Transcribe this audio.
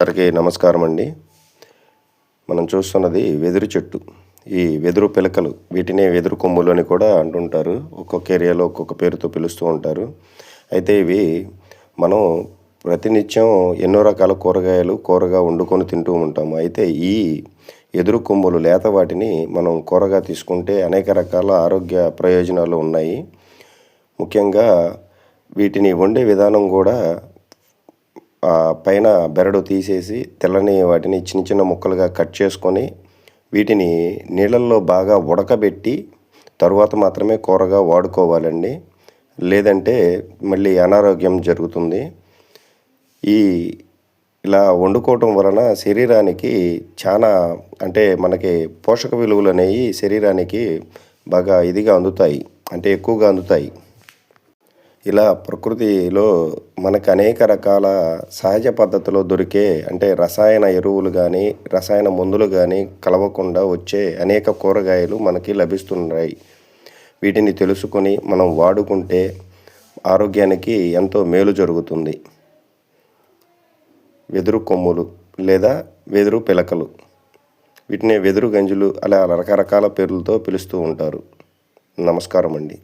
అందరికీ నమస్కారం అండి. మనం చూస్తున్నది వెదురు చెట్టు. ఈ వెదురు పిలకలు వీటినే వెదురు కొమ్ములు అని కూడా అంటుంటారు. ఒక్కొక్క ఏరియాలో ఒక్కొక్క పేరుతో పిలుస్తూ ఉంటారు. అయితే ఇవి మనం ప్రతినిత్యం ఎన్నో రకాల కూరగాయలు కూరగా వండుకొని తింటూ ఉంటాము. అయితే ఈ ఎదురు కొమ్ములు లేత వాటిని మనం కూరగా తీసుకుంటే అనేక రకాల ఆరోగ్య ప్రయోజనాలు ఉన్నాయి. ముఖ్యంగా వీటిని వండే విధానం కూడా పైన బెరడు తీసేసి తెల్లని వాటిని చిన్న చిన్న ముక్కలుగా కట్ చేసుకొని వీటిని నీళ్ళల్లో బాగా ఉడకబెట్టి తరువాత మాత్రమే కూరగా వాడుకోవాలండి. లేదంటే మళ్ళీ అనారోగ్యం జరుగుతుంది. ఈ ఇలా వండుకోవటం వలన శరీరానికి చాలా అంటే మనకి పోషక విలువలు అనేవి శరీరానికి బాగా ఇదిగా అందుతాయి. అంటే ఎక్కువగా అందుతాయి. ఇలా ప్రకృతిలో మనకు అనేక రకాల సహజ పద్ధతిలో దొరికే అంటే రసాయన ఎరువులు కానీ రసాయన మందులు కానీ కలవకుండా వచ్చే అనేక కూరగాయలు మనకి లభిస్తున్నాయి. వీటిని తెలుసుకొని మనం వాడుకుంటే ఆరోగ్యానికి ఎంతో మేలు జరుగుతుంది. వెదురు కొమ్ములు లేదా వెదురు పిలకలు. వీటిని వెదురు గంజులు అలా రకరకాల పేర్లతో పిలుస్తూ ఉంటారు. నమస్కారం అండి